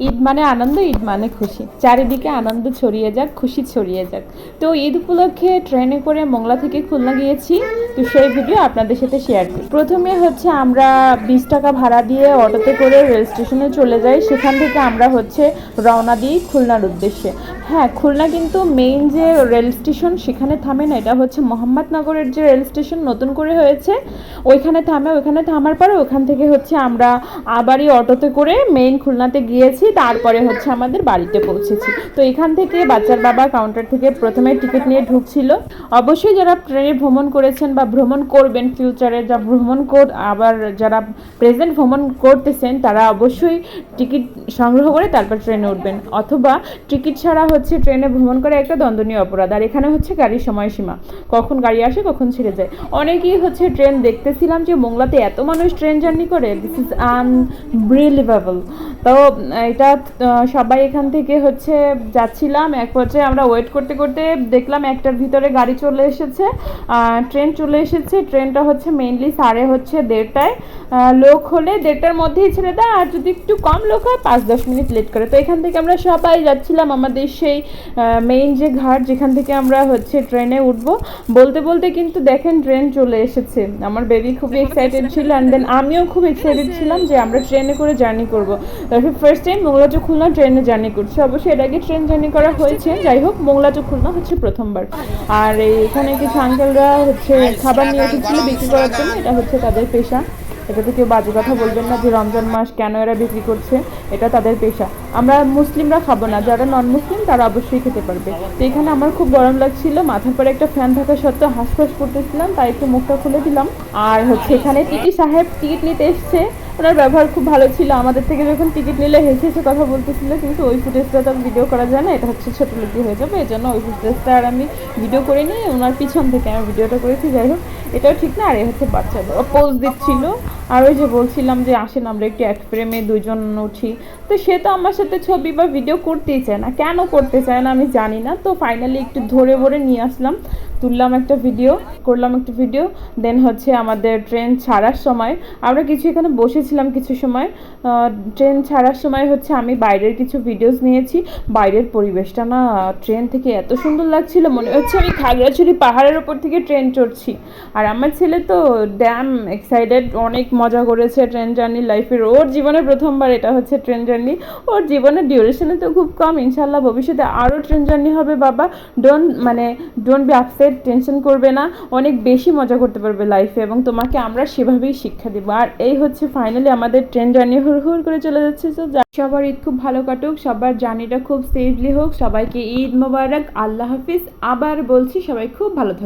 ঈদ মানে আনন্দ, ঈদ মানে খুশি। চারিদিকে আনন্দ ছড়িয়ে যাক, খুশি ছড়িয়ে যাক। তো ঈদ উপলক্ষে ট্রেনে করে মোংলা থেকে খুলনা গিয়েছি। তো সেই ভিডিও আপনাদের সাথে শেয়ার করি। প্রথমে হচ্ছে আমরা বিশ টাকা ভাড়া দিয়ে অটোতে করে রেল স্টেশনে চলে যাই। সেখান থেকে আমরা হচ্ছে রওনা দিই খুলনার উদ্দেশ্যে। হ্যাঁ খুলনা কিন্তু মেইন যে রেল স্টেশন সেখানে থামে না। এটা হচ্ছে মোহাম্মদনগরের যে রেল স্টেশন নতুন করে হয়েছে, ওইখানে থামে, ওইখানে থামার পরে ওখান থেকে হচ্ছে আমরা আবারই অটোতে করে মেইন খুলনাতে গিয়েছি। তারপরে হচ্ছে আমাদের বাড়িতে পৌঁছেছি। তো এখান থেকে বাচ্চার বাবা কাউন্টার থেকে প্রথমে টিকিট নিয়ে ঢুকছিল। অবশ্যই যারা ট্রেনে ভ্রমণ করেছেন বা ভ্রমণ করবেন ফিউচারে যা ভ্রমণ কর আবার যারা প্রেজেন্ট ভ্রমণ করতেছেন, তারা অবশ্যই টিকিট সংগ্রহ করে তারপর ট্রেনে উঠবেন। অথবা টিকিট ছাড়া হচ্ছে ট্রেনে ভ্রমণ করা একটা দণ্ডনীয় অপরাধ। আর এখানে হচ্ছে গাড়ির সময়সীমা। কখন গাড়ি আসে, কখন ছেড়ে যায়। অনেকেই হচ্ছে ট্রেন দেখতেছিলাম যে মোংলাতে এত মানুষ ট্রেন জার্নি করে। দিস ইজ আনবিলিভেবল তো এটা সবাই এখান থেকে হচ্ছে যাচ্ছিলাম। এক পর্যায়ে আমরা ওয়েট করতে করতে দেখলাম একটার ভিতরে গাড়ি চলে এসেছে। ট্রেন চলে এসেছে। ট্রেনটা হচ্ছে মেইনলি সাড়ে হচ্ছে দেড়টায়। লোক হলে দেড়টার মধ্যেই ছেড়ে দেয়। আর যদি একটু কম লোক হয় পাঁচ দশ মিনিট লেট করে। তো এখান থেকে আমরা সবাই যাচ্ছিলাম আমাদের সেই মেইন যে ঘাট যেখান থেকে আমরা হচ্ছে ট্রেনে উঠবো। বলতে বলতে কিন্তু দেখেন ট্রেন চলে এসেছে। আমার বেবি খুবই এক্সাইটেড ছিল। অ্যান্ড দেন আমিও খুব এক্সাইটেড ছিলাম যে আমরা ট্রেনে করে জার্নি করব। ফার্স্ট টাইম মোংলাচু খুলনা ট্রেনে জার্নি করছি। অবশ্যই এর আগে ট্রেন জার্নি করা হয়েছে। যাই হোক মোংলাচু খুলনা হচ্ছে প্রথমবার। আর এখানে কিছু আঙ্কেলরা হচ্ছে খাবার নিয়ে এসেছিল বিক্রি করার জন্য। এটা হচ্ছে তাদের পেশা। এটাতে কেউ বাজে কথা বলবেন না যে রমজান মাস কেন এরা বিক্রি করছে। এটা তাদের পেশা। আমরা মুসলিমরা খাব না। যারা নন মুসলিম তারা অবশ্যই খেতে পারবে। তো এখানে আমার খুব গরম লাগছিল। মাথার পরে একটা ফ্যান থাকা সত্ত্বেও হাঁসফাঁস করতেছিলাম। তাই একটু মুখটা খুলে দিলাম। আর হচ্ছে এখানে টিটি সাহেব টিকিট নিতে এসছে। ওনার ব্যবহার খুব ভালো ছিল। আমাদের থেকে যখন টিকিট নিলে হেসে হেসে কথা বলতেছিল, কিন্তু ওই ফুটেজটা তো ভিডিও করা যায় না, এটা হচ্ছে ছোটো লোকই হয়ে যাবে এই জন্য ওই ফুটেজটা আর আমি ভিডিও করে নিই, ওনার পিছন থেকে আমি ভিডিওটা করেছি, যাই হোক, এটাও ঠিক না, আর এ হচ্ছে বাচ্চা পোজ দিচ্ছিল, আর ওই যে বলছিলাম যে আসেন, আমরা একটু এক ফ্রেমে দুজন উঠি। তো সে তো আমার সাথে ছবি বা ভিডিও করতেই চায় না। কেন করতে চায় না আমি জানি না। তো ফাইনালি একটু ধরে ভরে নিয়ে আসলাম, তুললাম একটা ভিডিও করলাম একটা ভিডিও দেন হচ্ছে আমাদের ট্রেন ছাড়ার সময়, আমরা কিছু এখানে বসেছিলাম কিছু সময়। ট্রেন ছাড়ার সময় হচ্ছে আমি বাইরের কিছু ভিডিওস নিয়েছি। বাইরের পরিবেশটা না ট্রেন থেকে এত সুন্দর লাগছিল। মনে হচ্ছে আমি খাগড়াছড়ি পাহাড়ের ওপর থেকে ট্রেন চড়ছি। আর আমার ছেলে তো ড্যাম এক্সাইটেড অনেক মজা করেছে ট্রেন জার্নি লাইফের ওর জীবনে প্রথমবার এটা হচ্ছে ট্রেন জার্নি ওর জীবনের ডিউরেশনে তো খুব কম। ইনশাল্লাহ ভবিষ্যতে আরও ট্রেন জার্নি হবে, বাবা। ডোন্ট মানে ডোন্ট বি আপসেট টেনশন করবে না। অনেক বেশি মজা করতে পারবে লাইফে এবং তোমাকে আমরা সেভাবেই শিক্ষা দেবো। আর এই হচ্ছে ফাইনালি আমাদের ট্রেন জার্নি হুড় হুড় করে চলে যাচ্ছে। তো সবার ঈদ খুব ভালো কাটুক, সবার জার্নিটা খুব সেফলি হোক, সবাইকে ঈদ মোবারক, আল্লাহ হাফিজ। আবার বলছি সবাই খুব ভালো থাকুক।